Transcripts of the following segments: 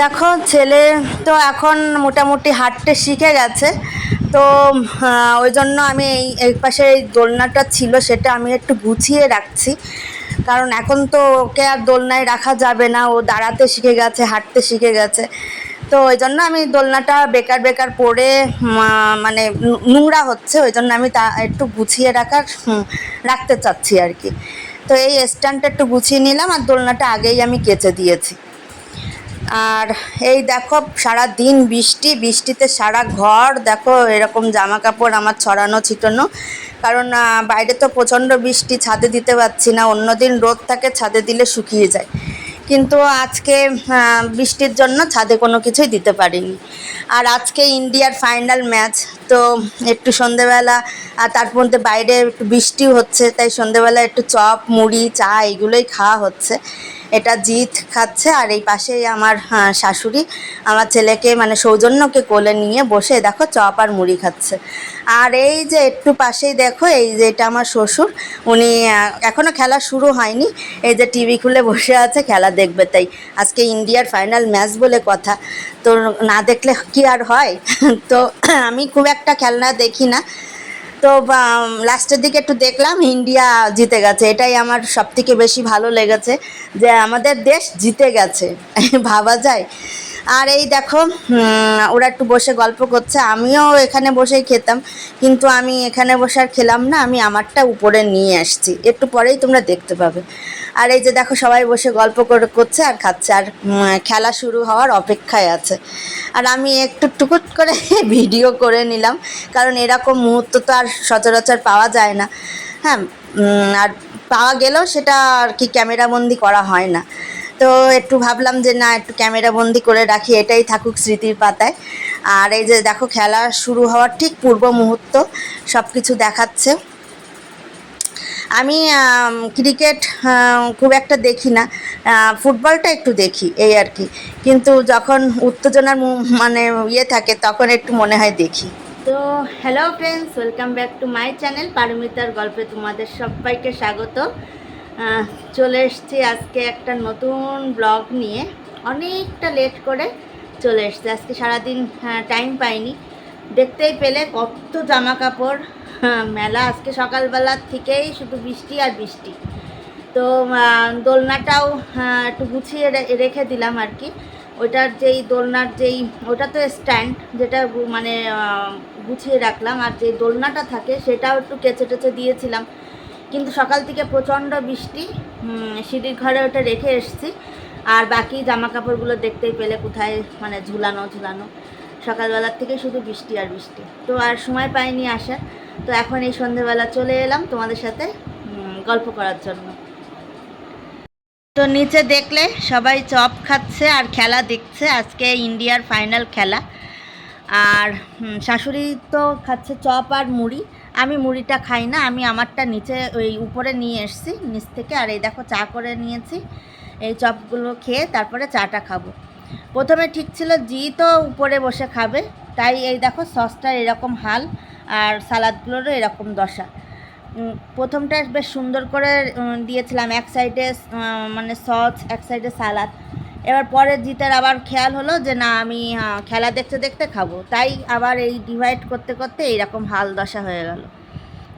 দেখো, ছেলে তো এখন মোটামুটি হাঁটতে শিখে গেছে। তো ওই জন্য আমি এই এই পাশে এই দোলনাটা ছিল, সেটা আমি একটু গুছিয়ে রাখছি। কারণ এখন তো ওকে আর দোলনায় রাখা যাবে না, ও দাঁড়াতে শিখে গেছে, হাঁটতে শিখে গেছে। তো ওই জন্য আমি দোলনাটা বেকার বেকার পরে মানে নোংরা হচ্ছে, ওই জন্য আমি তা একটু গুছিয়ে রাখার রাখতে চাচ্ছি আর কি। তো এই স্ট্যান্ডটা একটু গুছিয়ে নিলাম, আর দোলনাটা আগেই আমি কেচে দিয়েছি। আর এই দেখো সারা দিন বৃষ্টি, বৃষ্টিতে সারা ঘর, দেখো, এরকম জামা কাপড় আমার ছড়ানো, ছিটানো। কারণ বাইরে তো প্রচণ্ড বৃষ্টি, ছাদে দিতে পারছি না। অন্যদিন রোদ থাকে, ছাদে দিলে শুকিয়ে যায়। কিন্তু আজকে বৃষ্টির জন্য ছাদে কোনো কিছুই দিতে পারিনি। আর আজকে ইন্ডিয়ার ফাইনাল ম্যাচ, তো একটু সন্ধেবেলা, আর তার মধ্যে বাইরে একটু বৃষ্টিও হচ্ছে, তাই সন্ধেবেলা একটু চপ, মুড়ি, চা, এগুলোই খাওয়া হচ্ছে। এটা জিৎ খাচ্ছে আর এই পাশেই আমার শাশুড়ি। আমার ছেলেকে মানে সৌজন্যকে কোলে নিয়ে বসে দেখো চপ আর মুড়ি খাচ্ছে। আর এই যে একটু পাশেই দেখো, এই যে এটা আমার শ্বশুর। উনি এখনও খেলা শুরু হয়নি। এই যে টিভি খুলে বসে আছে, খেলা দেখবে তাই। আজকে ইন্ডিয়ার ফাইনাল ম্যাচ বলে কথা। তো না দেখলে কি আর হয়? তো আমি খুব একটা খেলনা দেখি না। তো লাস্টের দিকে একটু দেখলাম ইন্ডিয়া জিতে গেছে। এটাই আমার সব থেকে বেশি ভালো লেগেছে যে আমাদের দেশ জিতে গেছে। ভাবা যায়। আর এই দেখো ওরা একটু বসে গল্প করছে, আমিও এখানে বসেই খেতাম, কিন্তু আমি এখানে বসে আর খেলাম না, আমি আমারটা উপরে নিয়ে আসছি, একটু পরেই তোমরা দেখতে পাবে। আর এই যে দেখো, সবাই বসে গল্প করে করছে আর খাচ্ছে, আর খেলা শুরু হওয়ার অপেক্ষায় আছে। আর আমি একটু টুকুট করে ভিডিও করে নিলাম, কারণ এরকম মুহূর্ত তো আর সচরাচর পাওয়া যায় না। হ্যাঁ আর পাওয়া গেলেও সেটা আর কি ক্যামেরাবন্দি করা হয় না। তো একটু ভাবলাম যে, না, একটু ক্যামেরাবন্দি করে রাখি। এটাই থাকুক স্মৃতির পাতায়। আর এই যে, দেখো, খেলা শুরু হওয়ার ঠিক পূর্ব মুহূর্ত সব কিছু দেখাচ্ছে। আমি ক্রিকেট খুব একটা দেখি না। ফুটবলটা একটু দেখি, এই আর কি। কিন্তু যখন উত্তেজনার মানে ইয়ে থাকে, তখন একটু মনে হয় দেখি। তো hello friends welcome back to my channel পারমিতার গল্পে তোমাদের সবাইকে স্বাগত। চলে এসেছি আজকে একটা নতুন ব্লগ নিয়ে। অনেকটা লেট করে চলে এসেছি। আজকে সারাদিন টাইম পাইনি। দেখতেই পেলে কত জামা কাপড় মেলা। আজকে সকালবেলার থেকেই শুধু বৃষ্টি আর বৃষ্টি। তো দোলনাটাও একটু গুছিয়ে রেখে দিলাম আর কি। ওটার যেই দোলনার যেই, ওটা তো স্ট্যান্ড যেটা মানে গুছিয়ে রাখলাম। আর যে দোলনাটা থাকে সেটাও একটু কেচে টেচে দিয়েছিলাম। কিন্তু সকাল থেকে প্রচণ্ড বৃষ্টি সিঁড়ির ঘরে ওটা রেখে এসেছি। আর বাকি জামা কাপড়গুলো দেখতেই পেলে কোথায় মানে ঝুলানো ঝুলানো। সকালবেলার থেকে শুধু বৃষ্টি আর বৃষ্টি। তো আর সময় পাইনি আসার। তো এখন এই সন্ধেবেলা চলে এলাম তোমাদের সাথে গল্প করার জন্য। তো নিচে দেখলে সবাই চপ খাচ্ছে আর খেলা দেখছে। আজকে ইন্ডিয়ার ফাইনাল খেলা। আর শাশুড়ি তো খাচ্ছে চপ আর মুড়ি। আমি মুড়িটা খাই না, আমি আমারটা নিচে ওই উপরে নিয়ে এসেছি, নিচ থেকে, আর এই দেখো চা করে নিয়েছি, এই চপগুলো খেয়ে তারপরে চাটা খাব। প্রথমে ঠিক ছিল জি তো উপরে বসে খাবে, তাই এই দেখো সসটার এরকম হাল, আর সালাদগুলোরও এরকম দশা। প্রথমটা বেশ সুন্দর করে দিয়েছিলাম, এক সাইডে মানে সস, এক সাইডে সালাদ। এবার পরে জিতের আবার খেয়াল হলো যে না, আমি খেলা দেখতে দেখতে খাব। তাই আবার এই ডিভাইড করতে করতে এইরকম হাল দশা হয়ে গেল।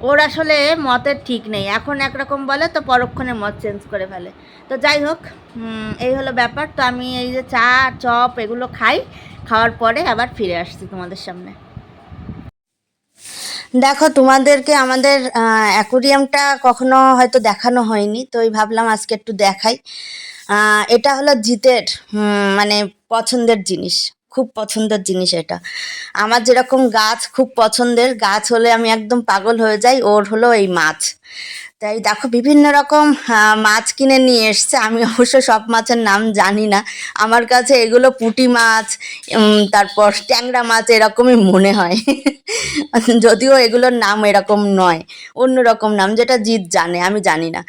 ওর আসলে মতের ঠিক নেই। এখন একরকম বলে তো পরক্ষণে মত চেঞ্জ করে ফেলে। তো যাই হোক এই হলো ব্যাপার। তো আমি এই যে চা, চপ এগুলো খাই। খাওয়ার পরে আবার ফিরে আসছি তোমাদের সামনে। দেখো, তোমাদেরকে আমাদের অ্যাকোরিয়ামটা কখনো হয়তো দেখানো হয়নি। তো এই ভাবলাম আজকে একটু দেখাই। এটা হলো জিতের মানে পছন্দের জিনিস, খুব পছন্দের জিনিস এটা। আমার যেরকম গাছ খুব পছন্দের, গাছ হলে আমি একদম পাগল হয়ে যাই, ওর হলো এই মাছ। তাই দেখো বিভিন্ন রকম মাছ কিনে নিয়ে এসছে। আমি অবশ্য সব মাছের নাম জানি না। আমার কাছে এগুলো পুঁটি মাছ তারপর ট্যাংরা মাছ এরকমই মনে হয়। যদিও এগুলোর নাম এরকম নয়, অন্য রকম নাম যেটা জিৎ জানে, আমি জানি না।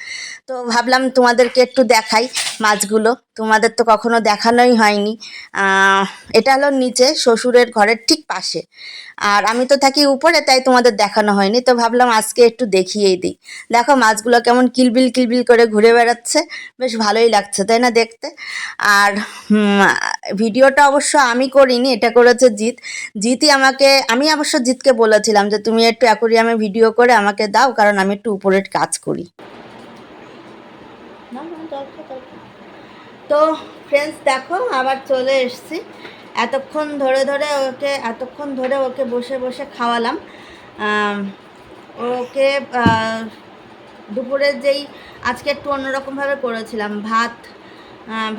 তো ভাবলাম তোমাদেরকে একটু দেখাই মাছগুলো। তোমাদের তো কখনো দেখানোই হয়নি। এটা হলো নিচে শ্বশুরের ঘরের ঠিক পাশে। আর আমি তো থাকি উপরে, তাই তোমাদের দেখানো হয়নি। তো ভাবলাম আজকে একটু দেখিয়েই দিই। দেখো মাছগুলো কেমন কিলবিল কিলবিল করে ঘুরে বেড়াচ্ছে। বেশ ভালোই লাগছে তাই না দেখতে? আর ভিডিওটা অবশ্য আমি করিনি এটা করেছে জিৎ। জিতই আমাকে আমি অবশ্য জিতকে বলেছিলাম যে তুমি একটু অ্যাকোরিয়ামে ভিডিও করে আমাকে দাও কারণ আমি একটু উপরের কাজ করি। তো ফ্রেন্ডস দেখো আবার চলে এসেছি। এতক্ষণ ধরে ধরে ওকে এতক্ষণ ধরে ওকে বসে বসে খাওয়ালাম। ওকে দুপুরের যেই আজকে একটু অন্যরকমভাবে করেছিলাম, ভাত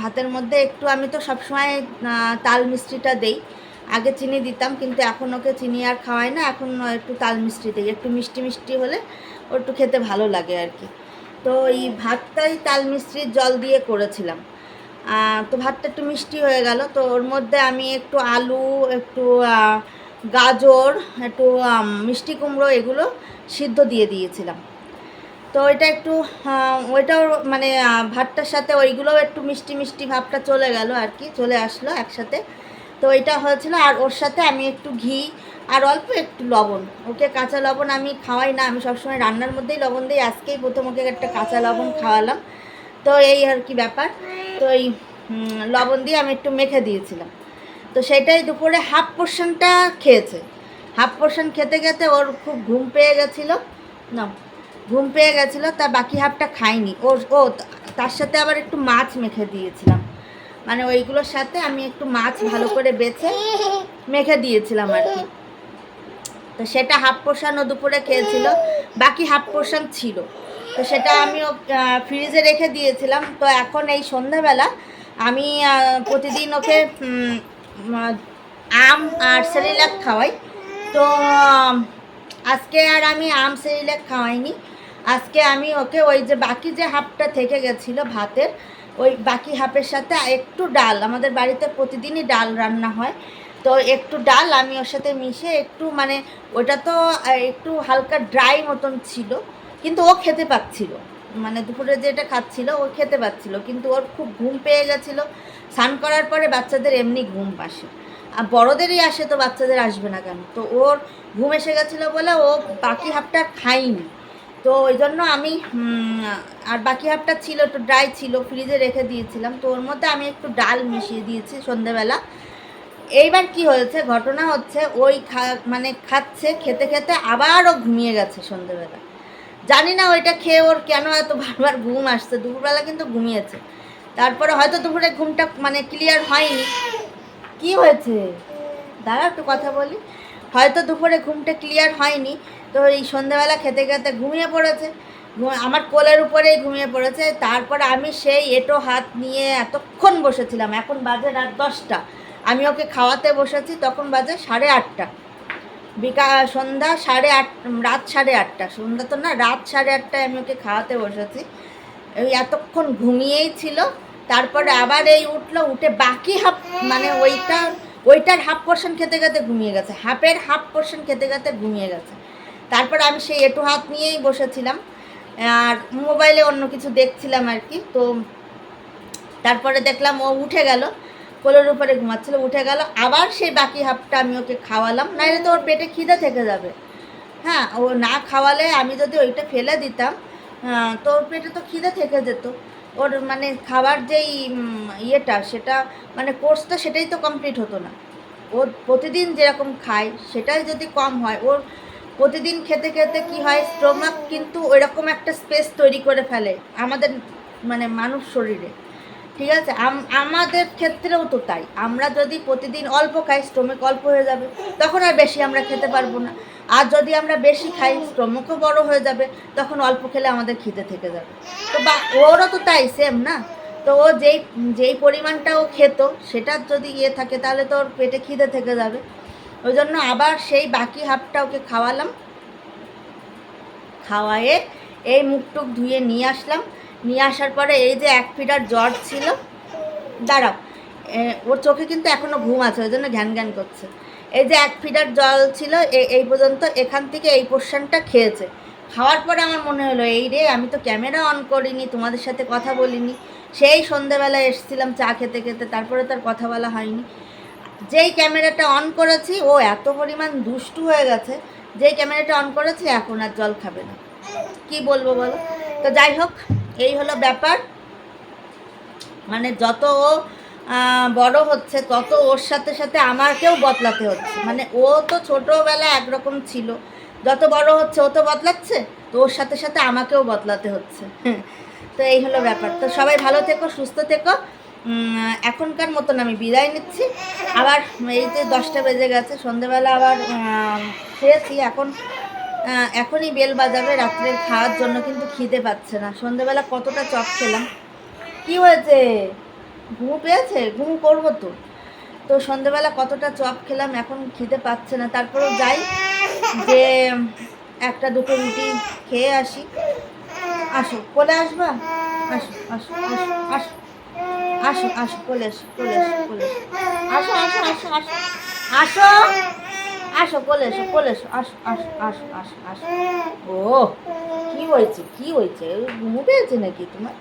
ভাতের মধ্যে একটু আমি তো সবসময় তাল মিষ্টিটা দেই। আগে চিনি দিতাম, কিন্তু এখন ওকে চিনি আর খাওয়াই না, এখন একটু তাল মিষ্টি দিই। একটু মিষ্টি মিষ্টি হলে ও একটু খেতে ভালো লাগে আর কি। তো এই ভাতটাই তাল মিষ্টির জল দিয়ে করেছিলাম। তো ভাতটা একটু মিষ্টি হয়ে গেল, তো ওর মধ্যে আমি একটু আলু, একটু গাজর, একটু মিষ্টি কুমড়ো এগুলো সিদ্ধ দিয়ে দিয়েছিলাম। তো এটা একটু ওইটাও মানে ভাতটার সাথে ওইগুলোও একটু মিষ্টি মিষ্টি ভাবটা চলে গেল আর কি, চলে আসলো একসাথে। তো এটা হয়েছিল, আর ওর সাথে আমি একটু ঘি আর অল্প একটু লবণ। ওকে কাঁচা লবণ আমি খাওয়াই না, আমি সবসময় রান্নার মধ্যেই লবণ দিই, আজকেই প্রথম ওকে একটা কাঁচা লবণ খাওয়ালাম। তো এই আর কি ব্যাপার। তো এই লবণ দিয়ে আমি একটু মেখে দিয়েছিলাম। তো সেটাই দুপুরে হাফ পোর্শনটা খেয়েছে। হাফ পোর্শন খেতে খেতে ওর খুব ঘুম পেয়ে গেছিল। না ঘুম পেয়ে গেছিল তা বাকি হাফটা খাইনি। ও ও তার সাথে আবার একটু মাছ মেখে দিয়েছিলাম। মানে ওইগুলোর সাথে আমি একটু মাছ ভালো করে বেছে মেখে দিয়েছিলাম আর কি। তো সেটা হাফ পোর্শন ও দুপুরে খেয়েছিল বাকি হাফ পোর্শন ছিল। তো সেটা আমি ও, ফ্রিজে রেখে দিয়েছিলাম। তো এখন এই সন্ধ্যাবেলা আমি প্রতিদিন ওকে আম আর সেরিলাক খাওয়াই। তো আজকে আর আমি আম সেরিলাক খাওয়াইনি। আজকে আমি ওকে ওই যে বাকি যে হাফটা থেকে গেছিল ভাতের, ওই বাকি হাফের সাথে একটু ডাল, আমাদের বাড়িতে প্রতিদিনই ডাল রান্না হয়। তো একটু ডাল আমি ওর সাথে মিশে একটু মানে ওটা তো একটু হালকা ড্রাই মতন ছিল, কিন্তু ও খেতে পাচ্ছিল। মানে দুপুরে যেটা খাচ্ছিল ও খেতে পাচ্ছিল, কিন্তু ওর খুব ঘুম পেয়ে গেছিল। স্নান করার পরে বাচ্চাদের এমনি ঘুম আসে। আর বড়দেরই আসে তো বাচ্চাদের আসবে না কেন? তো ওর ঘুম এসে গেছিল বলে ও বাকি হাফটা খাইনি তো ওই জন্য আমি আর বাকি হাফটা ছিল, একটু ড্রাই ছিল ফ্রিজে রেখে দিয়েছিলাম। তো ওর মধ্যে আমি একটু ডাল মিশিয়ে দিয়েছি সন্ধেবেলা। এইবার কি হয়েছে? ঘটনা হচ্ছে ওই খা মানে খাচ্ছে, খেতে খেতে আবারও ঘুমিয়ে গেছে সন্ধেবেলা। জানি না ওইটা খেয়ে ওর কেন এত বারবার ঘুম আসছে। দুপুরবেলা কিন্তু ঘুমিয়েছে। তারপরে হয়তো দুপুরে ঘুমটা মানে ক্লিয়ার হয়নি। কি হয়েছে? দাঁড়া, একটু কথা বলি। হয়তো দুপুরে ঘুমটা ক্লিয়ার হয়নি, তো এই সন্ধ্যাবেলা খেতে খেতে ঘুমিয়ে পড়েছে। আমার কোলের উপরেই ঘুমিয়ে পড়েছে। তারপরে আমি সেই এটো হাত নিয়ে এতক্ষণ বসেছিলাম। এখন বাজে রাত দশটা। আমি ওকে খাওয়াতে বসেছি, তখন বাজে সাড়ে আটটা। বিকাল সন্ধ্যা সাড়ে আট, রাত সাড়ে আটটা। সন্ধ্যা তো না, রাত সাড়ে আটটায় আমি ওকে খাওয়াতে বসেছি। ওই এতক্ষণ ঘুমিয়েই ছিল। তারপরে আবার এই উঠল, উঠে বাকি হাফ মানে ওইটা, ওইটার হাফ পোর্শন খেতে খেতে ঘুমিয়ে গেছে। হাফের হাফ পোর্শন খেতে খেতে ঘুমিয়ে গেছে। তারপর আমি সেই এটু হাত নিয়েই বসেছিলাম। আর মোবাইলে অন্য কিছু দেখছিলাম আর কি। তো তারপরে দেখলাম ও উঠে গেল, কোলের উপরে ঘুমাচ্ছিল, উঠে গেল। আবার সেই বাকি হাফটা আমি ওকে খাওয়ালাম। নাহলে তো ওর পেটে খিদে থেকে যাবে। হ্যাঁ ও না খাওয়ালে আমি যদি ওইটা ফেলে দিতাম তো ওর পেটে তো খিদে থেকে যেত। ওর মানে খাবার যেই ইয়েটা, সেটা মানে কোর্সটা সেটাই তো কমপ্লিট হতো না। ওর প্রতিদিন যেরকম খায়, সেটাই যদি কম হয়, ওর প্রতিদিন খেতে খেতে কি হয় স্টোমাক কিন্তু ওইরকম একটা স্পেস তৈরি করে ফেলে আমাদের মানে মানুষ শরীরে। ঠিক আছে? আমাদের ক্ষেত্রেও তো তাই। আমরা যদি প্রতিদিন অল্প খাই স্টোমাক অল্প হয়ে যাবে, তখন আর বেশি আমরা খেতে পারব না। আর যদি আমরা বেশি খাই স্টোমাকও বড় হয়ে যাবে, তখন অল্প খেলে আমাদের খিদে থেকে যাবে। তো বা, ওরও তো তাই সেম না? তো ও যেই যেই পরিমাণটা ও খেত সেটা যদি ইয়ে থাকে, তাহলে তো ওর পেটে খিদে থেকে যাবে। ওই জন্য আবার সেই বাকি হাফটা ওকে খাওয়ালাম। খাওয়ায়ে এই মুখ টুক ধুয়ে নিয়ে আসলাম। নিয়ে আসার পরে এই যে এক ফিটার জ্বর ছিল, দাঁড়াও ওর চোখে কিন্তু এখনও ঘুম আছে, ওই জন্য ঘ্যান ঘ্যান করছে। এই যে এক ফিটার জল ছিল এই পর্যন্ত এখান থেকে এই পোর্শনটা খেয়েছে। খাওয়ার পরে আমার মনে হলো, এই রে, আমি তো ক্যামেরা অন করিনি, তোমাদের সাথে কথা বলিনি। সেই সন্ধেবেলা এসেছিলাম চা খেতে খেতে, তারপরে তার কথা বলা হয়নি। যেই ক্যামেরাটা অন করেছি, ও এত পরিমাণ দুষ্টু হয়ে গেছে, যেই ক্যামেরাটা অন করেছি, এখন আর জল খাবে না। কি বলব বলো? তো যাই হোক এই হলো ব্যাপার। মানে যত ও বড় হচ্ছে, তত ওর সাথে সাথে আমাকেও বদলাতে হচ্ছে। মানে ও তো ছোটোবেলা একরকম ছিল। যত বড় হচ্ছে, ও তো বদলাচ্ছে, তো ওর সাথে সাথে আমাকেও বদলাতে হচ্ছে। তো এই হলো ব্যাপার। তো সবাই ভালো থেকো, সুস্থ থেকো। এখনকার মতন আমি বিদায় নিচ্ছি। আবার এই যে দশটা বেজে গেছে, সন্ধেবেলা আবার খেয়েছি। এখন এখনই বেল বাজাবে রাত্রের খাওয়ার জন্য কিন্তু খিদে পাচ্ছে না। সন্ধেবেলা কতটা চপ খেলাম? কি হয়েছে? ঘুম পেয়েছে? ঘুম করব তো। তো সন্ধেবেলা কতটা চপ খেলাম এখন খিদে পাচ্ছে না। তারপরেও যাই, যে একটা দুটো রুটি খেয়ে আসি। আসো, কোলে আসবা? আসো আসো আসো আসো। আসো আসো, কোলে এসো কোলে এসো কোলে আসো আসো আসো আসো। আসো। আসো কোলে এসো কোলে এসো, আসো আসো আসো আসো আসো। ও কি হয়েছে কি হয়েছে? ঘুমু পেয়েছে নাকি তোমার?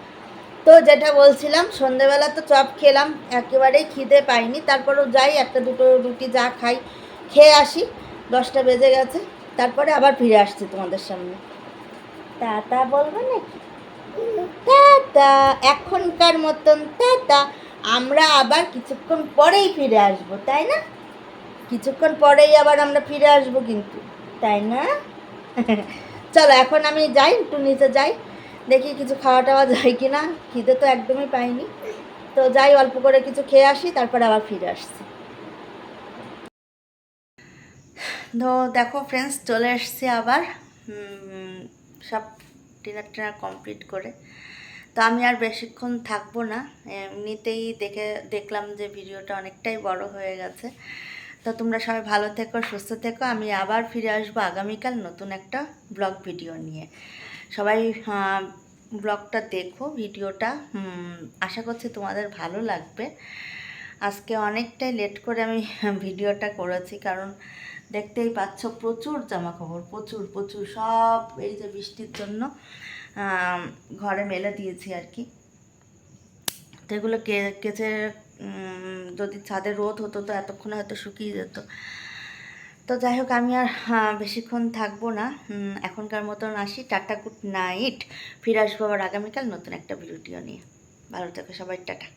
তো যেটা বলছিলাম, সন্ধেবেলা তো চপ খেলাম, একেবারেই খিদে পাইনি। তারপরেও যাই, একটা দুটো রুটি যা খাই, খেয়ে আসি, দশটা বেজে গেছে। তারপরে আবার ফিরে আসছি তোমাদের সামনে। টাটা বলবে নাকি? টাটা এখনকার মতন টাটা আমরা আবার কিছুক্ষণ পরেই ফিরে আসব, তাই না? কিছুক্ষণ পরেই আবার আমরা ফিরে আসব কিন্তু, তাই না? চলো, এখন আমি যাই, একটু নিচে যাই, দেখি কিছু খাওয়া টাওয়া যায় কি না খিদে তো একদমই পাইনি। তো যাই, অল্প করে কিছু খেয়ে আসি, তারপরে আবার ফিরে আসছি। তো দেখো ফ্রেন্ডস চলে এসছি আবার। সব ডিনার টিনার কমপ্লিট করে। তো আমি আর বেশিক্ষণ থাকব না। এমনিতেই দেখে, দেখলাম যে ভিডিওটা অনেকটাই বড় হয়ে গেছে। তো তোমরা সবাই ভালো থেকো, সুস্থ থেকো। আমি আবার ফিরে আসব আগামীকাল নতুন একটা ব্লগ ভিডিও নিয়ে। সবাই ব্লগটা দেখো, ভিডিওটা। আশা করছি তোমাদের ভালো লাগবে। আজকে অনেকটাই লেট করে আমি ভিডিওটা করেছি, কারণ দেখতেই পাচ্ছ প্রচুর জামা কাপড় প্রচুর প্রচুর সব এই যে বৃষ্টির জন্য ঘরে মেলে দিয়েছি আর কি। তো এগুলো কে, কেচে যদি ছাদে রোদ হতো তো এতক্ষণে হয়তো শুকিয়ে যেত। তো যাই হোক, আমি আর বেশিক্ষণ থাকব না। এখনকার মতন আসি। Ta ta, good night. ফিরে আসব আবার আগামীকাল নতুন একটা ভিডিও নিয়ে। ভালো থাকে সবাই, টাটা।